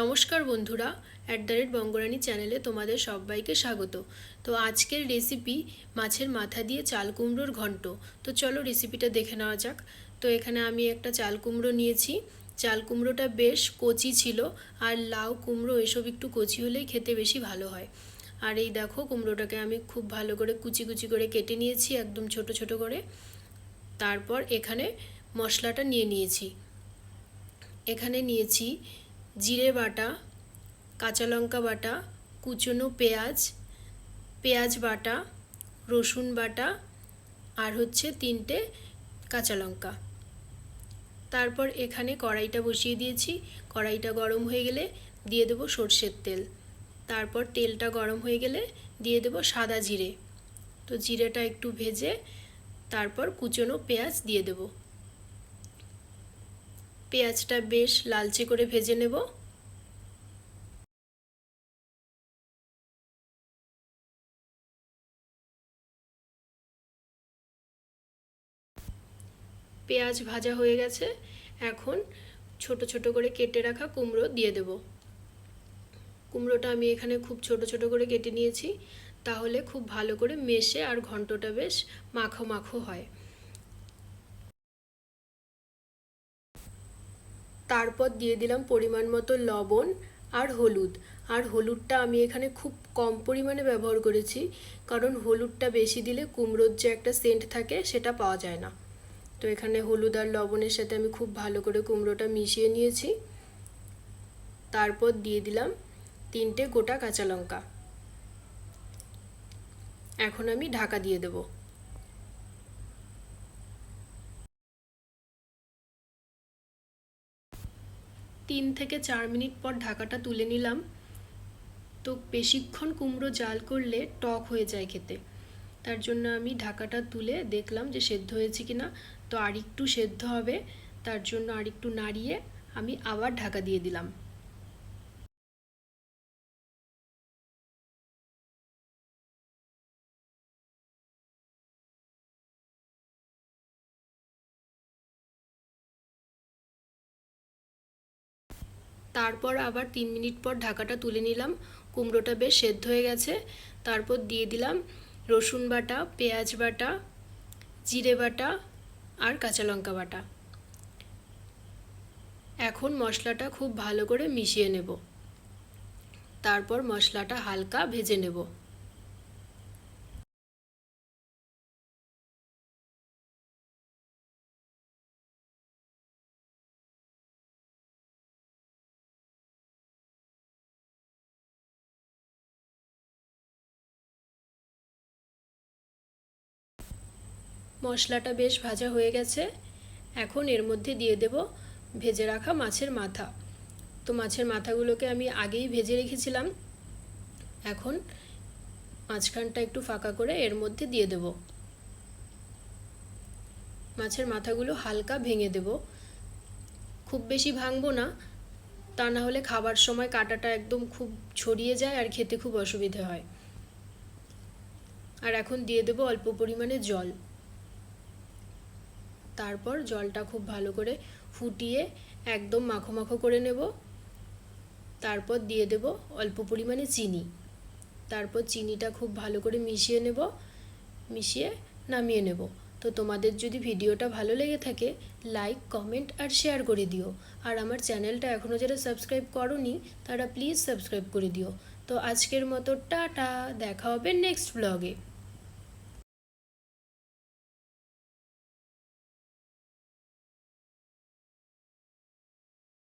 নমস্কার বন্ধুরা at the rate বঙ্গরানী চ্যানেলে তোমাদের সবাইকে স্বাগত। তো আজকের রেসিপি মাছের মাথা দিয়ে চাল কুমড়োর ঘন্ট। তো চলো রেসিপিটা দেখে নেওয়া যাক। তো এখানে আমি একটা চাল কুমড়ো নিয়েছি। চাল কুমড়োটা বেশ কচি ছিল, আর লাউ কুমড়ো এসব একটু কচি হলেই খেতে বেশি ভালো হয়। আর এই দেখো কুমড়োটাকে আমি খুব ভালো করে কুচি কুচি করে কেটে নিয়েছি, একদম ছোট ছোট করে। তারপর এখানে মশলাটা নিয়ে নিয়েছি। এখানে নিয়েছি জিরে বাটা, কাঁচা লঙ্কা বাটা, কুচনো পেঁয়াজ পেঁয়াজ বাটা, রসুন বাটা আর হচ্ছে তিনটে কাঁচা লঙ্কা। তারপর এখানে কড়াইটা বসিয়ে দিয়েছি। কড়াইটা গরম হয়ে গেলে দিয়ে দেবো সর্ষের তেল। তারপর তেলটা গরম হয়ে গেলে দিয়ে দেবো সাদা জিরে। তো জিরেটা একটু ভেজে তারপর কুচনো পেঁয়াজ দিয়ে দেবো। পেঁয়াজটা বেশ লালচে করে ভেজে নেব। পেঁয়াজ ভাজা হয়ে গেছে। এখন ছোট ছোট করে কেটে রাখা কুমড়ো দিয়ে দেব। কুমড়োটা আমি এখানে খুব ছোট ছোট করে কেটে নিয়েছি। তাহলে খুব ভালো করে মেশে আর ঘন্টটা বেশ মাখো মাখো হয়। তারপর দিয়ে দিলাম পরিমাণ মতো লবণ আর হলুদ। আর হলুদটা আমি এখানে খুব কম পরিমাণে ব্যবহার করেছি, কারণ হলুদটা বেশি দিলে কুমড়োর যে একটা সেন্ট থাকে সেটা পাওয়া যায় না। তো এখানে হলুদ আর লবণের সাথে আমি খুব ভালো করে কুমড়োটা মিশিয়ে নিয়েছি। তারপর দিয়ে দিলাম তিনটে গোটা কাঁচা লঙ্কা। এখন আমি ঢাকা দিয়ে দেবো। তিন থেকে চার মিনিট পর ঢাকাটা তুলে নিলাম। তো বেশিক্ষণ কুমড়ো জাল করলে টক হয়ে যায় খেতে। তার জন্য আমি ঢাকাটা তুলে দেখলাম যে সেদ্ধ হয়েছে কি না তো আরেকটু সেদ্ধ হবে, তার জন্য আরেকটু নাড়িয়ে আমি আবার ঢাকা দিয়ে দিলাম। তারপর আবার তিন মিনিট পর ঢাকাটা তুলে নিলাম। কুমড়োটা বেশ সেদ্ধ হয়ে গেছে। তারপর দিয়ে দিলাম রসুন বাটা, পেঁয়াজ বাটা, জিরে বাটা আর কাঁচা লঙ্কা বাটা। এখন মশলাটা খুব ভালো করে মিশিয়ে নেব। তারপর মশলাটা হালকা ভেজে নেব। মশলাটা বেশ ভাজা হয়ে গেছে। এখন এর মধ্যে দিয়ে দেব ভেজে রাখা মাছের মাথা। তো মাছের মাথাগুলোকে আমি আগেই ভেজে রেখেছিলাম। এখন মাঝখানটা একটু ফাঁকা করে এর মধ্যে দিয়ে দেব। মাছের মাথাগুলো হালকা ভেঙে দেব। খুব বেশি ভাঙবো না, তা না হলে খাবার সময় কাটাটা একদম খুব ছড়িয়ে যায় আর খেতে খুব অসুবিধে হয়। আর এখন দিয়ে দেব অল্প পরিমাণে জল। তারপর জলটা খুব ভালো করে ফুটিয়ে একদম মাখো মাখো করে নেব। তারপর দিয়ে দেব অল্প পরিমাণে চিনি। তারপর চিনিটা খুব ভালো করে মিশিয়ে নেব, মিশিয়ে নামিয়ে নেব। তো তোমাদের যদি ভিডিওটা ভালো লেগে থাকে লাইক কমেন্ট আর শেয়ার করে দিও। আর আমার চ্যানেলটা এখনও যারা সাবস্ক্রাইব করনি, তারা প্লিজ সাবস্ক্রাইব করে দিও। তো আজকের মতো টাটা, দেখা হবে নেক্সট ব্লগে